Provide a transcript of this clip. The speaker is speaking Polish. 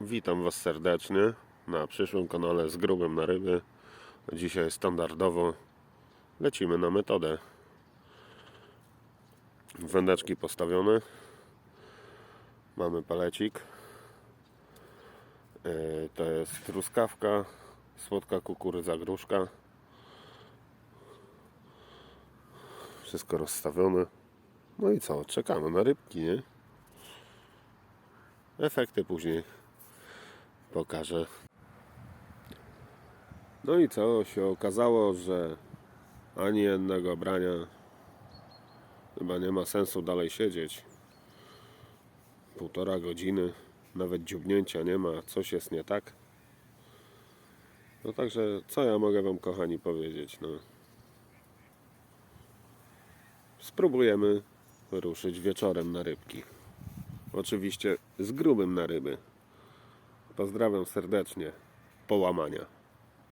Witam Was serdecznie na przyszłym kanale z grubym na ryby. Dzisiaj standardowo lecimy na metodę. Wędeczki postawione. Mamy palecik. E, To jest truskawka, słodka kukurydza gruszka. Wszystko rozstawione. No i co? Czekamy na rybki, nie? Efekty później pokażę. No i co się okazało, że ani jednego brania chyba nie ma sensu dalej siedzieć. Półtora godziny, nawet dziubnięcia nie ma, coś jest nie tak. No także co ja mogę Wam kochani powiedzieć? No. Spróbujemy ruszyć wieczorem na rybki. Oczywiście z grubym na ryby. Pozdrawiam serdecznie. Połamania.